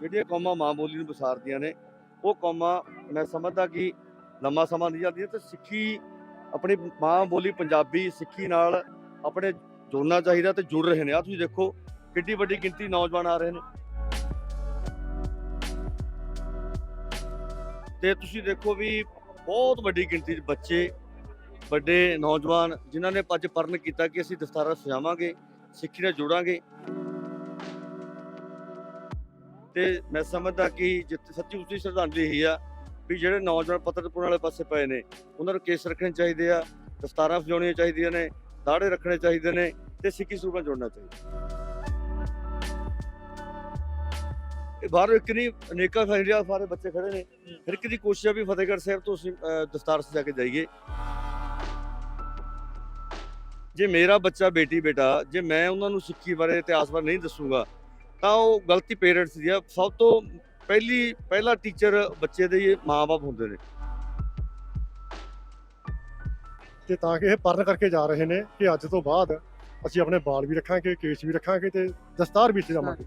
ਜਿਹੜੀਆਂ ਕੌਮਾਂ ਮਾਂ ਬੋਲੀ ਨੂੰ ਵਿਸਾਰਦੀਆਂ ਨੇ, ਉਹ ਕੌਮਾਂ ਮੈਂ ਸਮਝਦਾ ਕਿ ਲੰਮਾ ਸਮਾਂ ਨਹੀਂ ਜਾਂਦੀਆਂ ਤੇ ਸਿੱਖੀ, ਆਪਣੀ ਮਾਂ ਬੋਲੀ ਪੰਜਾਬੀ ਸਿੱਖੀ ਨਾਲ ਆਪਣੇ ਜੁੜਨਾ ਚਾਹੀਦਾ ਤੇ ਜੁੜ ਰਹੇ ਨੇ। ਆ ਤੁਸੀਂ ਦੇਖੋ, ਕਿੱਡੀ ਵੱਡੀ ਗਿਣਤੀ ਨੌਜਵਾਨ ਆ ਰਹੇ ਨੇ। ਤੇ ਤੁਸੀਂ ਦੇਖੋ ਵੀ ਬਹੁਤ ਵੱਡੀ ਗਿਣਤੀ 'ਚ ਬੱਚੇ, ਵੱਡੇ ਨੌਜਵਾਨ ਜਿਨ੍ਹਾਂ ਨੇ ਅੱਜ ਪਰਨ ਕੀਤਾ ਕਿ ਅਸੀਂ ਦਸਤਾਰਾ ਸਜਾਵਾਂਗੇ, ਸਿੱਖੀ ਨਾਲ ਜੁੜਾਂਗੇ। ਤੇ ਮੈਂ ਸਮਝਦਾ ਕਿ ਜਿੱਥੇ ਸੱਚੀ ਉਚੀ ਸ਼ਰਧਾਂਜਲੀ ਇਹੀ ਆ ਵੀ ਜਿਹੜੇ ਨੌਜਵਾਨ ਪੱਤਰਪੁਰ ਵਾਲੇ ਪਾਸੇ ਪਏ ਨੇ, ਉਹਨਾਂ ਨੂੰ ਕੇਸ ਰੱਖਣੇ ਚਾਹੀਦੇ ਆ, ਦਸਤਾਰਾਂ ਸਜਾਉਣੀਆਂ ਚਾਹੀਦੀਆਂ ਨੇ, ਦਾੜੇ ਰੱਖਣੇ ਚਾਹੀਦੇ ਨੇ ਤੇ ਸਿੱਖੀ ਸਰੂਪ ਨਾਲ ਜੋੜਨਾ ਚਾਹੀਦਾ। ਇਹ ਬਾਹਰੋਂ ਇੱਕ ਨਹੀਂ, ਅਨੇਕਾਂ ਫੈਮਲੀਆਂ ਸਾਰੇ ਬੱਚੇ ਖੜੇ ਨੇ। ਫਿਰ ਇੱਕ ਦੀ ਕੋਸ਼ਿਸ਼ ਆ ਵੀ ਫਤਿਹਗੜ੍ਹ ਸਾਹਿਬ ਤੋਂ ਅਸੀਂ ਦਸਤਾਰ ਸਜਾ ਕੇ ਜਾਈਏ। ਜੇ ਮੇਰਾ ਬੱਚਾ, ਬੇਟੀ, ਬੇਟਾ, ਜੇ ਮੈਂ ਉਹਨਾਂ ਨੂੰ ਸਿੱਖੀ ਬਾਰੇ ਇਤਿਹਾਸ ਬਾਰੇ ਨਹੀਂ ਦੱਸੂਗਾ ਤਾਂ ਉਹ ਗਲਤੀ ਪੇਰੈਂਟਸ ਦੀ ਆ। ਸਭ ਤੋਂ ਪਹਿਲੀ ਪਹਿਲਾ ਟੀਚਰ ਬੱਚੇ ਦੇ ਮਾਪੇ ਹੁੰਦੇ ਨੇ। ਤੇ ਤਾਂ ਕਿ ਇਹ ਪਰਨ ਕਰਕੇ ਜਾ ਰਹੇ ਨੇ ਕਿ ਅੱਜ ਤੋਂ ਬਾਅਦ ਅਸੀਂ ਆਪਣੇ ਬਾਲ ਵੀ ਰੱਖਾਂਗੇ ਕੇਸ ਵੀ ਰੱਖਾਂਗੇ ਤੇ ਦਸਤਾਰ ਵੀ ਸਜਾਵਾਂਗੇ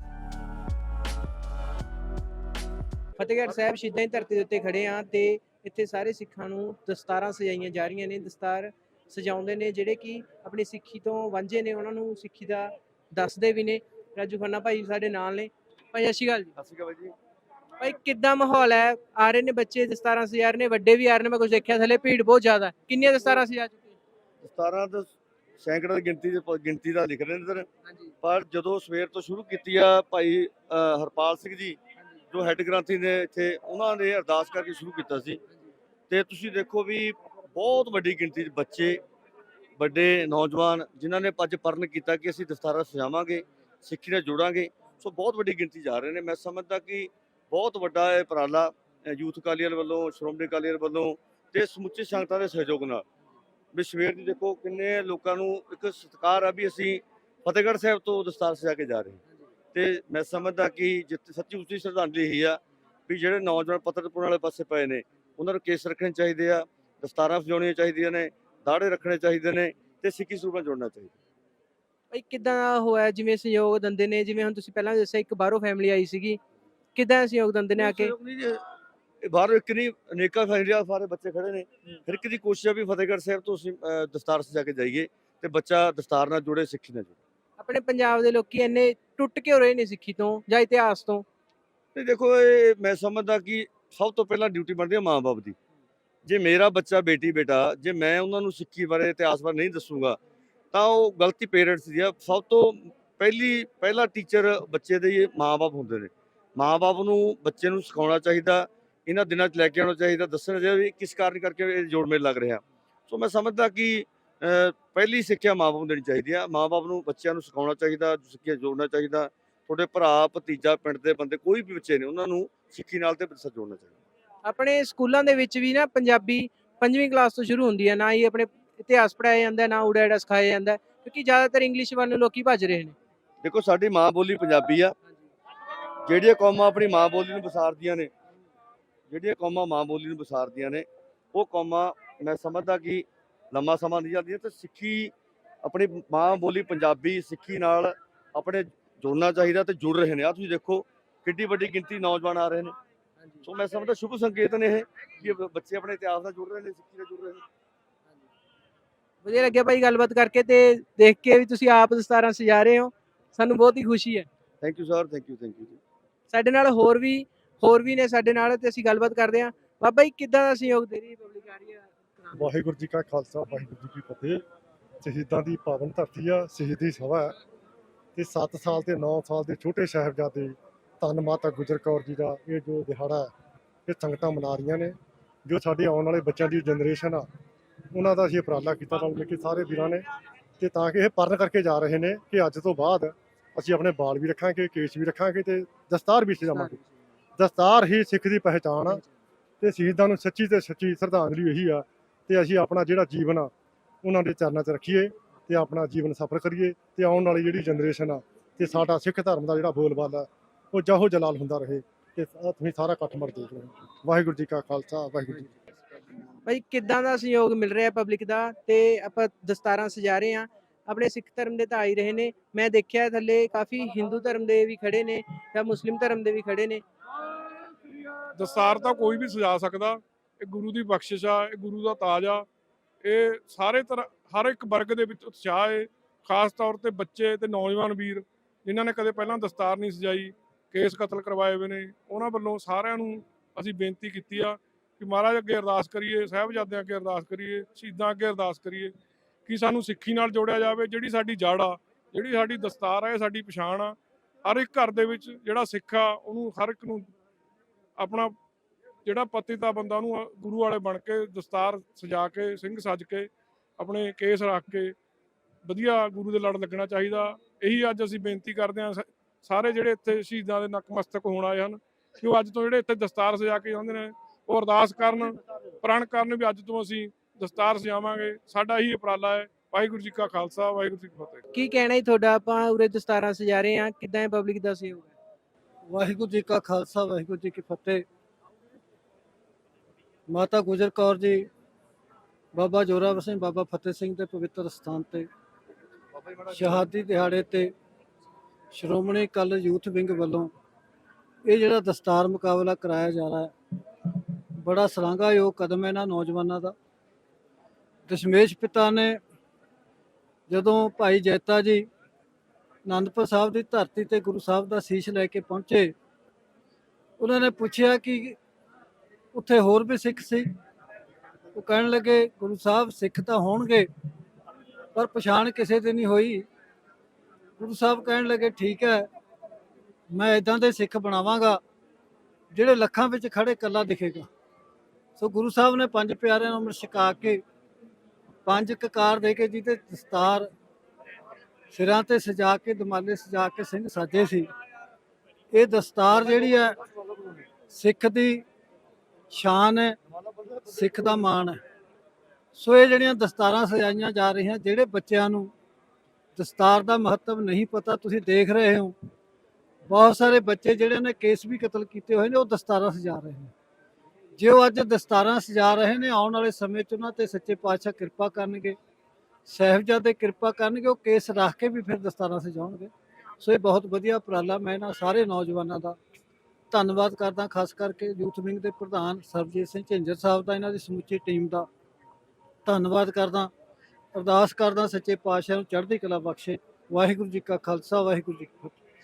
ਫਤਿਹਗੜ੍ਹ ਸਾਹਿਬ ਸ਼ਹੀਦਾਂ ਦੀ ਧਰਤੀ ਦੇ ਉੱਤੇ ਖੜੇ ਆ ਤੇ ਇੱਥੇ ਸਾਰੇ ਸਿੱਖਾਂ ਨੂੰ ਦਸਤਾਰਾਂ ਸਜਾਈਆਂ ਜਾ ਰਹੀਆਂ ਨੇ। ਦਸਤਾਰ ਸਜਾਉਂਦੇ ਨੇ ਜਿਹੜੇ ਕਿ ਆਪਣੀ ਸਿੱਖੀ ਤੋਂ ਵਾਂਝੇ ਨੇ। ਉਹਨਾਂ ਨੂੰ ਸਿੱਖੀ ਦਾ ਦੱਸਦੇ ਵੀ ਨੇ। ਰਾਜੂ ਖੰਨਾ ਭਾਈ ਸਾਡੇ ਨਾਲ ਨੇ। ਭਾਈ ਸਤਿ ਸ਼੍ਰੀ ਅਕਾਲ ਜੀ। ਸਤਿ ਸ਼੍ਰੀ ਅਕਾਲ ਜੀ। ਭਾਈ ਕਿੱਦਾਂ ਮਾਹੌਲ ਹੈ? ਆ ਰਹੇ ਨੇ ਬੱਚੇ ਦਸਤਾਰਾਂ ਸਜਾ ਰਹੇ ਨੇ ਵੱਡੇ ਵੀ ਆ ਰਹੇ ਨੇ ਮੈਂ ਕੁਝ ਦੇਖਿਆ ਥੱਲੇ ਭੀੜ ਬਹੁਤ ਜ਼ਿਆਦਾ। ਕਿੰਨੀਆਂ ਦਸਤਾਰਾਂ ਸਜਾ ਚੁੱਕੇ 17 ਤੋਂ ਸੈਂਕੜੇ ਦੀ ਗਿਣਤੀ ਦੇ ਗਿਣਤੀ ਦਾ ਲਿਖ ਰਹੇ ਨੇ ਇੱਧਰ। ਹਾਂਜੀ। ਪਰ ਜਦੋਂ ਸਵੇਰ ਤੋਂ ਸ਼ੁਰੂ ਕੀਤੀ ਆ ਭਾਈ ਹਰਪਾਲ ਸਿੰਘ ਜੀ ਜੋ ਹੈੱਡ ਗ੍ਰੰਥੀ ਨੇ ਇੱਥੇ ਉਹਨਾਂ ਨੇ ਅਰਦਾਸ ਕਰਕੇ ਸ਼ੁਰੂ ਕੀਤਾ ਸੀ। ਤੇ ਤੁਸੀਂ ਦੇਖੋ ਵੀ ਬਹੁਤ ਵੱਡੀ ਗਿਣਤੀ 'ਚ ਬੱਚੇ ਵੱਡੇ ਨੌਜਵਾਨ ਜਿਨ੍ਹਾਂ ਨੇ ਅੱਜ ਪਰਨ ਕੀਤਾ ਕਿ ਅਸੀਂ ਦਸਤਾਰਾ ਸਜਾਵਾਂਗੇ। ਸਿੱਖੀ ਨਾਲ ਜੋੜਾਂਗੇ। ਸੋ ਬਹੁਤ ਵੱਡੀ ਗਿਣਤੀ ਜਾ ਰਹੇ ਨੇ। ਮੈਂ ਸਮਝਦਾ ਕਿ ਬਹੁਤ ਵੱਡਾ ਇਹ ਉਪਰਾਲਾ ਯੂਥ ਅਕਾਲੀ ਦਲ ਵੱਲੋਂ, ਸ਼੍ਰੋਮਣੀ ਅਕਾਲੀ ਦਲ ਵੱਲੋਂ ਤੇ ਸਮੁੱਚੇ ਸੰਗਤਾਂ ਦੇ ਸਹਿਯੋਗ ਨਾਲ। ਵੀ ਸਵੇਰ ਦੀ ਦੇਖੋ ਕਿੰਨੇ ਲੋਕਾਂ ਨੂੰ ਇੱਕ ਸਤਿਕਾਰ ਆ ਵੀ ਅਸੀਂ ਫਤਿਹਗੜ੍ਹ ਸਾਹਿਬ ਤੋਂ ਦਸਤਾਰ ਸਜਾ ਕੇ ਜਾ ਰਹੇ ਹਾਂ। ਤੇ ਮੈਂ ਸਮਝਦਾ ਕਿ ਜਿੱਥੇ ਸੱਚੀ ਉੱਚੀ ਸ਼ਰਧਾਂਜਲੀ ਇਹੀ ਆ ਵੀ ਜਿਹੜੇ ਨੌਜਵਾਨ ਪੱਤਰਪੁਰ ਵਾਲੇ ਪਾਸੇ ਪਏ ਨੇ, ਉਹਨਾਂ ਨੂੰ ਕੇਸ ਰੱਖਣੇ ਚਾਹੀਦੇ ਆ, ਦਸਤਾਰਾਂ ਸਜਾਉਣੀਆਂ ਚਾਹੀਦੀਆਂ ਨੇ ਦਾੜੇ ਰੱਖਣੇ ਚਾਹੀਦੇ ਨੇ ਤੇ ਸਿੱਖੀ ਸਰੂਪ ਨਾਲ ਜੋੜਨਾ ਚਾਹੀਦਾ। ਭਾਈ ਕਿੱਦਾਂ ਦਾ ਹੋਇਆ? ਜਿਵੇਂ ਸਹਿਯੋਗ ਦਿੰਦੇ ਨੇ ਜਿਵੇਂ ਹੁਣ ਤੁਸੀਂ ਪਹਿਲਾਂ ਦੱਸਿਆ ਇੱਕ ਬਾਹਰੋਂ ਫੈਮਿਲੀ ਆਈ ਸੀਗੀ। ਕਿੱਦਾਂ ਸਹਿਯੋਗ ਦਿੰਦੇ ਨੇ ਆ ਕੇ? ਸਹਿਯੋਗ ਨਹੀਂ ਜੀ, ਇਹ ਬਾਹਰੋਂ ਇੱਕ ਨਹੀਂ ਅਨੇਕਾਂ ਫੈਮਲੀਆਂ ਸਾਰੇ ਬੱਚੇ ਖੜੇ ਨੇ। ਫਿਰ ਇੱਕ ਦੀ ਕੋਸ਼ਿਸ਼ ਆ ਵੀ ਫਤਿਹਗੜ੍ਹ ਸਾਹਿਬ ਤੋਂ ਅਸੀਂ ਅਹ, ਦਸਤਾਰ ਸਜਾ ਕੇ ਜਾਈਏ ਤੇ ਬੱਚਾ ਦਸਤਾਰ ਨਾਲ ਜੁੜੇ ਸਿੱਖੀ ਨਾਲ ਜੁੜੇ। ਆਪਣੇ ਪੰਜਾਬ ਦੇ ਲੋਕੀ ਇੰਨੇ ਟੁੱਟ ਕਿਉਂ ਰਹੇ ਨੇ ਸਿੱਖੀ ਤੋਂ ਜਾਂ ਇਤਿਹਾਸ ਤੋਂ? ਤੇ ਦੇਖੋ ਇਹ ਮੈਂ ਸਮਝਦਾ ਕਿ ਸਭ ਤੋਂ ਪਹਿਲਾਂ ਡਿਊਟੀ ਬਣਦੀ ਹੈ ਮਾਂ-ਬਾਪ ਦੀ। ਜੇ ਮੇਰਾ ਬੱਚਾ ਬੇਟੀ ਬੇਟਾ ਜੇ ਮੈਂ ਉਹਨਾਂ ਨੂੰ ਸਿੱਖੀ ਬਾਰੇ ਇਤਿਹਾਸ ਬਾਰੇ ਨਹੀਂ ਦੱਸੂਗਾ ਤਾਂ ਉਹ ਗਲਤੀ ਪੇਰੈਂਟਸ ਦੀ ਆ। ਸਭ ਤੋਂ ਪਹਿਲੀ, ਪਹਿਲਾ ਟੀਚਰ ਬੱਚੇ ਦੇ ਹੀ ਮਾਂ-ਬਾਪ ਹੁੰਦੇ ਨੇ। ਮਾਂ-ਬਾਪ ਨੂੰ ਬੱਚੇ ਨੂੰ ਸਿਖਾਉਣਾ ਚਾਹੀਦਾ, ਇਹਨਾਂ ਦਿਨਾਂ 'ਚ ਲੈ ਕੇ ਆਉਣਾ ਚਾਹੀਦਾ, ਦੱਸਣਾ ਚਾਹੀਦਾ ਵੀ ਕਿਸ ਕਾਰਨ ਕਰਕੇ ਇਹ ਜੋੜ ਮੇਲ ਲੱਗ ਰਿਹਾ। ਸੋ ਮੈਂ ਸਮਝਦਾ ਕਿ ਪਹਿਲੀ ਸਿੱਖਿਆ ਮਾਂ-ਬਾਪ ਨੂੰ ਦੇਣੀ ਚਾਹੀਦੀ ਆ। ਮਾਂ-ਬਾਪ ਨੂੰ ਬੱਚਿਆਂ ਨੂੰ ਸਿਖਾਉਣਾ ਚਾਹੀਦਾ, ਸਿੱਖਿਆ ਜੋੜਨਾ ਚਾਹੀਦਾ। ਤੁਹਾਡੇ ਭਰਾ, ਭਤੀਜਾ, ਪਿੰਡ ਦੇ ਬੰਦੇ ਕੋਈ ਵੀ ਬੱਚੇ ਨੇ, ਉਹਨਾਂ ਨੂੰ ਸਿੱਖੀ ਨਾਲ ਤੇ ਜੋੜਨਾ ਚਾਹੀਦਾ। ਆਪਣੇ ਸਕੂਲਾਂ ਦੇ ਵਿੱਚ ਵੀ ਨਾ ਪੰਜਾਬੀ ਪੰਜਵੀਂ ਕਲਾਸ ਤੋਂ ਸ਼ੁਰੂ ਹੁੰਦੀ ਹੈ ਨਾ ਹੀ ਆਪਣੇ ਇਤਿਹਾਸ ਪੜਾਇਆ ਜਾਂਦਾ ਨਾ ਊੜਾ ਐੜਾ ਸਿਖਾਇਆ ਜਾਂਦਾ ਕਿਉਂਕਿ ਜ਼ਿਆਦਾਤਰ ਇੰਗਲਿਸ਼ ਵੱਲ ਨੂੰ ਲੋਕੀ ਭੱਜ ਰਹੇ ਨੇ। ਦੇਖੋ ਸਾਡੀ ਮਾਂ ਬੋਲੀ ਪੰਜਾਬੀ ਆ। ਜਿਹੜੀਆਂ ਕੌਮਾਂ ਆਪਣੀ ਮਾਂ ਬੋਲੀ ਨੂੰ ਵਿਸਾਰਦੀਆਂ ਨੇ ਜਿਹੜੀਆਂ ਕੌਮਾਂ ਮਾਂ ਬੋਲੀ ਨੂੰ ਵਿਸਾਰਦੀਆਂ ਨੇ ਉਹ ਕੌਮਾਂ ਮੈਂ ਸਮਝਦਾ ਕਿ ਲੰਮਾ ਸਮਾਂ ਨਹੀਂ ਜਾਂਦੀਆਂ ਤੇ ਸਿੱਖੀ ਆਪਣੀ ਮਾਂ ਬੋਲੀ ਪੰਜਾਬੀ ਸਿੱਖੀ ਨਾਲ ਆਪਣੇ ਜੁੜਨਾ ਚਾਹੀਦਾ ਤੇ ਜੁੜ ਰਹੇ ਨੇ। ਆ ਤੁਸੀਂ ਦੇਖੋ ਕਿੱਡੀ ਵੱਡੀ ਗਿਣਤੀ ਨੌਜਵਾਨ ਆ ਰਹੇ ਨੇ। ਸੋ ਮੈਂ ਸਮਝਦਾ ਸ਼ੁਭ ਸੰਕੇਤ ਨੇ ਇਹ ਕਿ ਬੱਚੇ ਆਪਣੇ ਇਤਿਹਾਸ ਨਾਲ ਜੁੜ ਰਹੇ ਨੇ ਸਿੱਖੀ ਨਾਲ ਜੁੜ ਰਹੇ ਨੇ। ਵਧੀਆ ਲੱਗਿਆ ਭਾਈ ਗੱਲਬਾਤ ਕਰਕੇ ਤੇ ਦੇਖ ਕੇ ਵੀ ਤੁਸੀਂ ਆਪ ਦਸਤਾਰਾਂ ਸਜਾ ਰਹੇ ਹੋ। ਸਾਨੂੰ ਬਹੁਤ ਹੀ ਖੁਸ਼ੀ ਹੈ। Thank you sir thank you thank you ਸਾਡੇ ਨਾਲ ਹੋਰ ਵੀ ਹੋਰ ਵੀ ਨੇ ਸਾਡੇ ਨਾਲ ਤੇ ਅਸੀਂ ਗੱਲਬਾਤ ਕਰਦੇ ਹਾਂ। ਬਾਬਾ ਜੀ ਕਿੱਦਾਂ ਦਾ ਸਹਿਯੋਗ ਦੇ ਰਹੀ ਪਬਲਿਕ ਆ ਰਹੀ ਹੈ? ਵਾਹਿਗੁਰੂ ਜੀ ਕਾ ਖਾਲਸਾ ਵਾਹਿਗੁਰੂ ਜੀ ਕੀ ਫਤਿਹ। ਸ਼ਹੀਦਾਂ ਦੀ ਪਾਵਨ ਧਰਤੀ ਆ ਸ਼ਹੀਦੀ ਸਭਾ ਤੇ 7 ਸਾਲ ਤੇ 9 ਸਾਲ ਦੇ ਛੋਟੇ ਸਾਹਿਬਜ਼ਾਦੇ ਧੰਨ ਮਾਤਾ ਗੁਜਰ ਕੌਰ ਜੀ ਦਾ ਇਹ ਜੋ ਦਿਹਾੜਾ ਇਹ ਸੰਗਤਾਂ ਮਨਾ ਰਹੀਆਂ ਨੇ। ਜੋ ਸਾਡੇ ਆਉਣ ਵਾਲੇ ਬੱਚਿਆਂ ਦੀ ਜਨਰੇਸ਼ਨ ਆ ਉਹਨਾਂ ਦਾ ਅਸੀਂ ਉਪਰਾਲਾ ਕੀਤਾ ਨਾਲ ਕਿ ਸਾਰੇ ਵੀਰਾਂ ਨੇ ਤੇ ਤਾਂ ਕਿ ਇਹ ਪਰਨ ਕਰਕੇ ਜਾ ਰਹੇ ਨੇ ਕਿ ਅੱਜ ਤੋਂ ਬਾਅਦ ਅਸੀਂ ਆਪਣੇ ਬਾਲ ਵੀ ਰੱਖਾਂਗੇ, ਕੇਸ ਵੀ ਰੱਖਾਂਗੇ ਤੇ ਦਸਤਾਰ ਵੀ ਸਜਾਵਾਂਗੇ ਦਸਤਾਰ ਹੀ ਸਿੱਖ ਦੀ ਪਹਿਚਾਣ ਆ ਤੇ ਸ਼ਹੀਦਾਂ ਨੂੰ ਸੱਚੀ ਤੇ ਸੱਚੀ ਸ਼ਰਧਾਂਜਲੀ ਇਹੀ ਆ ਤੇ ਅਸੀਂ ਆਪਣਾ ਜਿਹੜਾ ਜੀਵਨ ਆ ਉਹਨਾਂ ਦੇ ਚਰਨਾਂ 'ਚ ਰੱਖੀਏ ਤੇ ਆਪਣਾ ਜੀਵਨ ਸਫਰ ਕਰੀਏ ਤੇ ਆਉਣ ਵਾਲੀ ਜਿਹੜੀ ਜਨਰੇਸ਼ਨ ਆ ਤੇ ਸਾਡਾ ਸਿੱਖ ਧਰਮ ਦਾ ਜਿਹੜਾ ਬੋਲਬਾਲਾ ਉਹ ਜਾਹੋ ਜਲਾਲ ਹੁੰਦਾ ਰਹੇ ਤੇ ਤੁਸੀਂ ਸਾਰਾ ਇਕੱਠ ਮਰ ਦੇਖ ਰਹੇ ਹੋ ਵਾਹਿਗੁਰੂ ਜੀ ਕਾ ਖਾਲਸਾ, ਵਾਹਿਗੁਰੂ ਜੀ ਭਾਈ ਕਿੱਦਾਂ ਦਾ ਸਹਿਯੋਗ ਮਿਲ ਰਿਹਾ ਪਬਲਿਕ ਦਾ ਤੇ ਆਪਾਂ ਦਸਤਾਰਾਂ ਸਜਾ ਰਹੇ ਹਾਂ, ਆਪਣੇ ਸਿੱਖ ਧਰਮ ਦੇ ਤਾਂ ਆਈ ਰਹੇ ਨੇ, ਮੈਂ ਦੇਖਿਆ ਥੱਲੇ ਕਾਫੀ ਹਿੰਦੂ ਧਰਮ ਦੇ ਵੀ ਖੜੇ ਨੇ ਜਾਂ ਮੁਸਲਿਮ ਧਰਮ ਦੇ ਵੀ ਖੜੇ ਨੇ। ਦਸਤਾਰ ਤਾਂ ਕੋਈ ਵੀ ਸਜਾ ਸਕਦਾ, ਇਹ ਗੁਰੂ ਦੀ ਬਖਸ਼ਿਸ਼ ਆ, ਇਹ ਗੁਰੂ ਦਾ ਤਾਜ ਆ, ਇਹ ਸਾਰੇ ਤਰ੍ਹਾਂ ਹਰ ਇੱਕ ਵਰਗ ਦੇ ਵਿੱਚ ਉਤਸ਼ਾਹ ਹੈ ਖਾਸ ਤੌਰ ਤੇ ਬੱਚੇ ਤੇ ਨੌਜਵਾਨ ਵੀਰ, ਜਿਨ੍ਹਾਂ ਨੇ ਕਦੇ ਪਹਿਲਾਂ ਦਸਤਾਰ ਨਹੀਂ ਸਜਾਈ, ਕੇਸ ਕਤਲ ਕਰਵਾਏ ਹੋਏ ਨੇ, ਉਹਨਾਂ ਵੱਲੋਂ ਸਾਰਿਆਂ ਨੂੰ ਅਸੀਂ ਬੇਨਤੀ ਕੀਤੀ ਆ ਕਿ ਮਹਾਰਾਜ ਅੱਗੇ ਅਰਦਾਸ ਕਰੀਏ, ਸਾਹਿਬਜ਼ਾਦਿਆਂ ਅੱਗੇ ਅਰਦਾਸ ਕਰੀਏ, ਸ਼ਹੀਦਾਂ ਅੱਗੇ ਅਰਦਾਸ ਕਰੀਏ, ਕਿ ਸਾਨੂੰ ਸਿੱਖੀ ਨਾਲ ਜੋੜਿਆ ਜਾਵੇ, ਜਿਹੜੀ ਸਾਡੀ ਜੜ ਆ, ਜਿਹੜੀ ਸਾਡੀ ਦਸਤਾਰ ਆ, ਇਹ ਸਾਡੀ ਪਛਾਣ ਆ। ਹਰ ਇੱਕ ਘਰ ਦੇ ਵਿੱਚ ਜਿਹੜਾ ਸਿੱਖ ਆ, ਉਹਨੂੰ ਹਰ ਇੱਕ ਨੂੰ ਆਪਣਾ ਜਿਹੜਾ ਪਤਿਤਾ ਬੰਦਾ ਉਹਨੂੰ ਗੁਰੂ ਵਾਲੇ ਬਣ ਕੇ ਦਸਤਾਰ ਸਜਾ ਕੇ, ਸਿੰਘ ਸੱਜ ਕੇ, ਆਪਣੇ ਕੇਸ ਰੱਖ ਕੇ ਵਧੀਆ ਗੁਰੂ ਦੇ ਲੜ ਲੱਗਣਾ ਚਾਹੀਦਾ। ਇਹੀ ਅੱਜ ਅਸੀਂ ਬੇਨਤੀ ਕਰਦੇ ਹਾਂ, ਸ- ਸਾਰੇ ਜਿਹੜੇ ਇੱਥੇ ਸ਼ਹੀਦਾਂ ਦੇ ਨਕਮਸਤਕ ਹੋਣ ਆਏ ਹਨ, ਕਿ ਉਹ ਅੱਜ ਤੋਂ ਜਿਹੜੇ ਇੱਥੇ ਦਸਤਾਰ ਸਜਾ ਕੇ ਜਾਂਦੇ ਨੇ ਉਹ ਅਰਦਾਸ ਕਰਨ ਪ੍ਰਣ ਕਰਨ ਵੀ ਅੱਜ ਤੋਂ ਅਸੀਂ ਦਸਤਾਰ ਸਜਾਵਾਂਗੇ। ਸਾਡਾ ਇਹੀ ਉਪਰਾਲਾ ਹੈ। ਵਾਹਿਗੁਰੂ ਜੀ ਕਾ ਖਾਲਸਾ ਵਾਹਿਗੁਰੂ ਜੀ ਕੀ ਫਤਿਹ। ਕੀ ਕਹਿਣਾ ਜੀ ਤੁਹਾਡਾ? ਆਪਾਂ ਉਰੇ ਦਸਤਾਰਾਂ ਸਜਾ ਰਹੇ ਹਾਂ। ਕਿੱਦਾਂ ਹੈ ਪਬਲਿਕ ਦਾ ਸਹਿਯੋਗ? ਹੈ ਵਾਹਿਗੁਰੂ ਜੀ ਕਾ ਖਾਲਸਾ ਵਾਹਿਗੁਰੂ ਜੀ ਕੀ ਫਤਿਹ। ਮਾਤਾ ਗੁਜਰ ਕੌਰ ਜੀ ਬਾਬਾ ਜੋਰਾਵਰ ਸਿੰਘ ਬਾਬਾ ਫਤਿਹ ਸਿੰਘ ਦੇ ਪਵਿੱਤਰ ਸਥਾਨ ਤੇ ਸ਼ਹਾਦੀ ਦਿਹਾੜੇ ਤੇ ਸ਼੍ਰੋਮਣੀ ਕੱਲ ਯੂਥ ਵਿੰਗ ਵੱਲੋਂ ਇਹ ਜਿਹੜਾ ਦਸਤਾਰ ਮੁਕਾਬਲਾ ਕਰਾਇਆ ਜਾ ਰਿਹਾ ਹੈ ਬੜਾ ਸ਼ਲਾਘਾਯੋਗ ਕਦਮ ਹੈ ਇਹਨਾਂ ਨੌਜਵਾਨਾਂ ਦਾ। ਦਸ਼ਮੇਸ਼ ਪਿਤਾ ਨੇ ਜਦੋਂ ਭਾਈ ਜੈਤਾ ਜੀ ਅਨੰਦਪੁਰ ਸਾਹਿਬ ਦੀ ਧਰਤੀ ਤੇ ਗੁਰੂ ਸਾਹਿਬ ਦਾ ਸੀਸ ਲੈ ਕੇ ਪਹੁੰਚੇ, ਉਹਨਾਂ ਨੇ ਪੁੱਛਿਆ ਕਿ ਉੱਥੇ ਹੋਰ ਵੀ ਸਿੱਖ ਸੀ? ਉਹ ਕਹਿਣ ਲੱਗੇ, ਗੁਰੂ ਸਾਹਿਬ, ਸਿੱਖ ਤਾਂ ਹੋਣਗੇ, ਪਰ ਪਛਾਣ ਕਿਸੇ ਦੀ ਨਹੀਂ ਹੋਈ। ਗੁਰੂ ਸਾਹਿਬ ਕਹਿਣ ਲੱਗੇ, ਠੀਕ ਹੈ, ਮੈਂ ਇਦਾਂ ਦੇ ਸਿੱਖ ਬਣਾਵਾਂਗਾ, ਜਿਹੜੇ ਲੱਖਾਂ ਵਿੱਚ ਖੜੇ ਕੱਲਾ ਦਿਖੇਗਾ। ਸੋ ਗੁਰੂ ਸਾਹਿਬ ਨੇ ਪੰਜ ਪਿਆਰਿਆਂ ਨੂੰ ਅੰਮ੍ਰਿਤ ਛਕਾ ਕੇ ਪੰਜ ਕਕਾਰ ਦੇ ਕੇ ਜਿਹਦੇ ਦਸਤਾਰ ਸਿਰਾਂ ਤੇ ਸਜਾ ਕੇ, ਦਮਾਲੇ ਸਜਾ ਕੇ ਸਿੰਘ ਸਾਜੇ ਸੀ। ਇਹ ਦਸਤਾਰ ਜਿਹੜੀ ਹੈ ਸਿੱਖ ਦੀ ਸ਼ਾਨ ਹੈ, ਸਿੱਖ ਦਾ ਮਾਣ ਹੈ। ਸੋ ਇਹ ਜਿਹੜੀਆਂ ਦਸਤਾਰਾਂ ਸਜਾਈਆਂ ਜਾ ਰਹੀਆਂ, ਜਿਹੜੇ ਬੱਚਿਆਂ ਨੂੰ ਦਸਤਾਰ ਦਾ ਮਹੱਤਵ ਨਹੀਂ ਪਤਾ, ਤੁਸੀਂ ਦੇਖ ਰਹੇ ਹੋ। ਬਹੁਤ ਸਾਰੇ ਬੱਚੇ ਜਿਹੜੇ ਨੇ ਕੇਸ ਵੀ ਕਤਲ ਕੀਤੇ ਹੋਏ ਨੇ, ਉਹ ਦਸਤਾਰਾਂ ਸਜਾ ਰਹੇ ਨੇ। ਜੇ ਉਹ ਅੱਜ ਦਸਤਾਰਾਂ ਸਜਾ ਰਹੇ ਨੇ, ਆਉਣ ਵਾਲੇ ਸਮੇਂ 'ਚ ਉਹਨਾਂ ਤੇ ਸੱਚੇ ਪਾਤਸ਼ਾਹ ਕਿਰਪਾ ਕਰਨਗੇ, ਸਾਹਿਬਜ਼ਾਦੇ ਕਿਰਪਾ ਕਰਨਗੇ, ਉਹ ਕੇਸ ਰੱਖ ਕੇ ਵੀ ਫਿਰ ਦਸਤਾਰਾਂ ਸਜਾਉਣਗੇ। ਸੋ ਇਹ ਬਹੁਤ ਵਧੀਆ ਉਪਰਾਲਾ ਮੈਂ ਇਹਨਾਂ ਸਾਰੇ ਨੌਜਵਾਨਾਂ ਦਾ ਧੰਨਵਾਦ ਕਰਦਾ, ਖਾਸ ਕਰਕੇ ਯੂਥ ਵਿੰਗ ਦੇ ਪ੍ਰਧਾਨ ਸਰਬਜੀਤ ਸਿੰਘ ਝਿੰਜਰ ਸਾਹਿਬ ਦਾ, ਇਹਨਾਂ ਦੀ ਸਮੁੱਚੀ ਟੀਮ ਦਾ ਧੰਨਵਾਦ ਕਰਦਾ, ਅਰਦਾਸ ਕਰਦਾ ਸੱਚੇ ਪਾਤਸ਼ਾਹ ਨੂੰ ਚੜ੍ਹਦੀ ਕਲਾ ਬਖਸ਼ੇ। ਵਾਹਿਗੁਰੂ ਜੀ ਕਾ ਖਾਲਸਾ, ਵਾਹਿਗੁਰੂ ਜੀ ਕੀ ਫਤਿਹ।